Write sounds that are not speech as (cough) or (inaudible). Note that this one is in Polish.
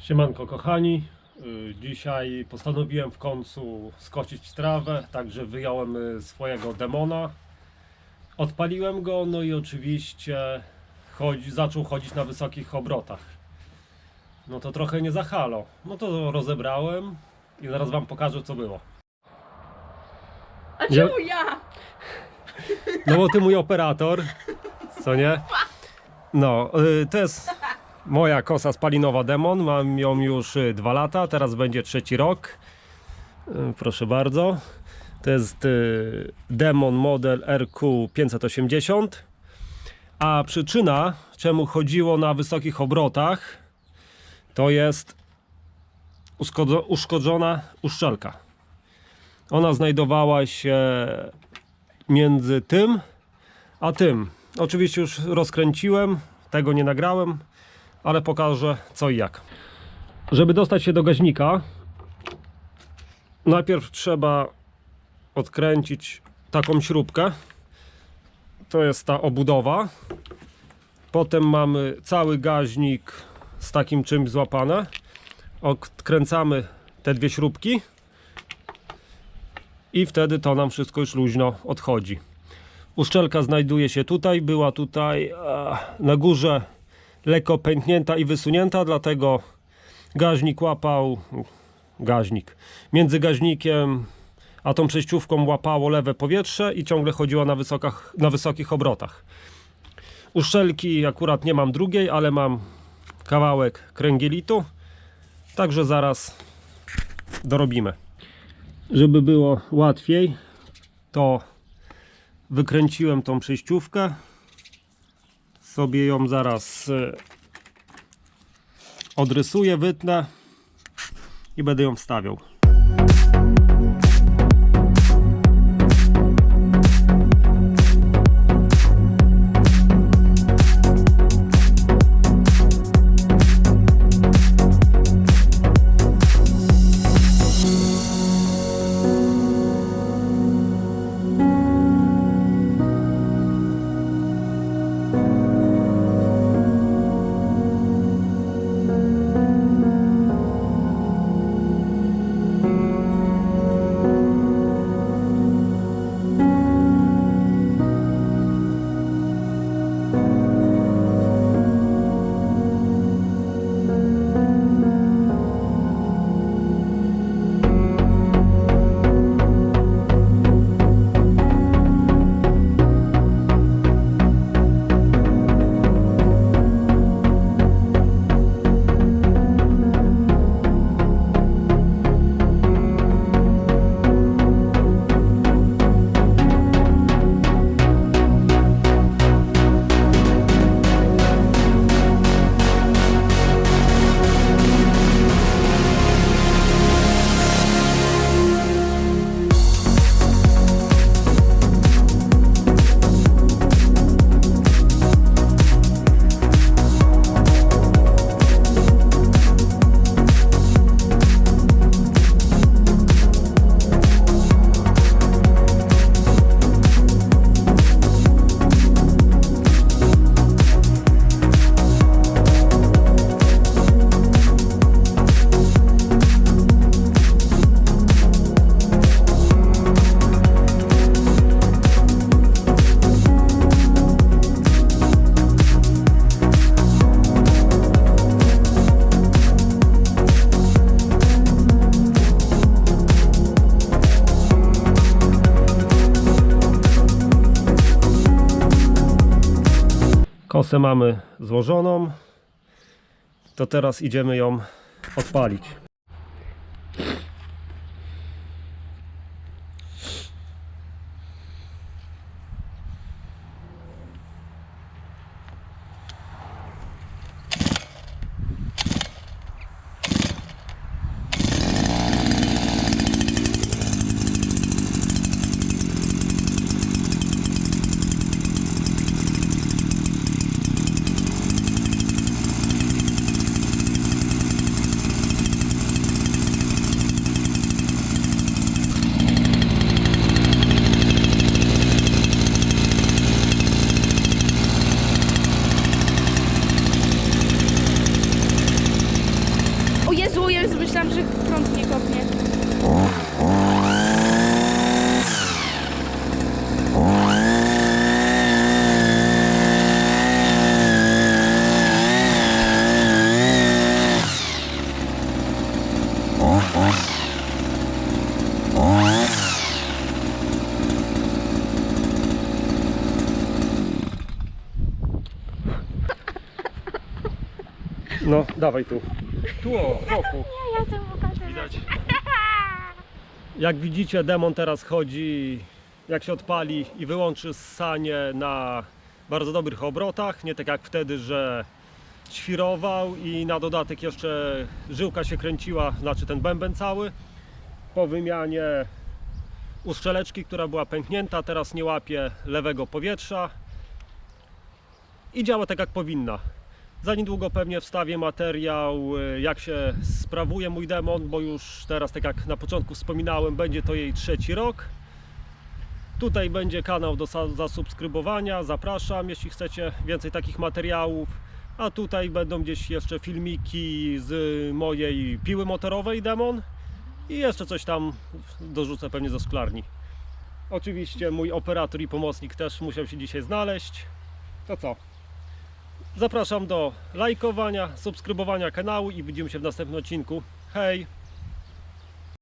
Siemanko kochani, Y, dzisiaj postanowiłem w końcu skosić trawę, także wyjąłem y, swojego demona, odpaliłem go, no i oczywiście chodzi, zaczął chodzić na wysokich obrotach. No to trochę nie zahalo, no to rozebrałem i zaraz wam pokażę co było. A czemu ja? No bo ty mój operator, co nie? (laughs) No, y, to jest moja kosa spalinowa Demon. Mam ją już y, dwa lata, teraz będzie trzeci rok. Y, Proszę bardzo. To jest y, Demon model RQ580. A przyczyna, czemu chodziło na wysokich obrotach, to jest uszkodzo- uszkodzona uszczelka. Ona znajdowała się między tym a tym. Oczywiście już rozkręciłem, tego nie nagrałem, ale pokażę co i jak. Żeby dostać się do gaźnika, najpierw trzeba odkręcić taką śrubkę. To jest ta obudowa. Potem mamy cały gaźnik z takim czymś złapane. Odkręcamy te dwie śrubki i wtedy to nam wszystko już luźno odchodzi. Uszczelka znajduje się tutaj, była tutaj na górze lekko pęknięta i wysunięta, dlatego gaźnik łapał gaźnik. Między gaźnikiem a tą przejściówką łapało lewe powietrze i ciągle chodziła na, wysokach, na wysokich obrotach. Uszczelki akurat nie mam drugiej, ale mam kawałek kręgielitu, także zaraz dorobimy. Żeby było łatwiej, to wykręciłem tą przejściówkę. Sobie ją zaraz e, odrysuję, wytnę i będę ją wstawiał. Kosę mamy złożoną. To teraz idziemy ją odpalić. No, dawaj tu. Tu o, boku. (laughs) Ja pokazać. Widać. (laughs) Jak widzicie, demon teraz chodzi, jak się odpali i wyłączy ssanie na bardzo dobrych obrotach. Nie tak jak wtedy, że świrował i na dodatek jeszcze żyłka się kręciła, znaczy ten bęben cały. Po wymianie uszczeleczki, która była pęknięta, teraz nie łapie lewego powietrza i działa tak jak powinna. Za niedługo pewnie wstawię materiał, y, jak się sprawuje mój demon, bo już teraz, tak jak na początku wspominałem, będzie to jej trzeci rok. Tutaj będzie kanał do zasubskrybowania, zapraszam, jeśli chcecie więcej takich materiałów. A tutaj będą gdzieś jeszcze filmiki z mojej piły motorowej demon i jeszcze coś tam dorzucę pewnie ze szklarni. Oczywiście mój operator i pomocnik też musiał się dzisiaj znaleźć. To co? Zapraszam do lajkowania, subskrybowania kanału i widzimy się w następnym odcinku. Hej!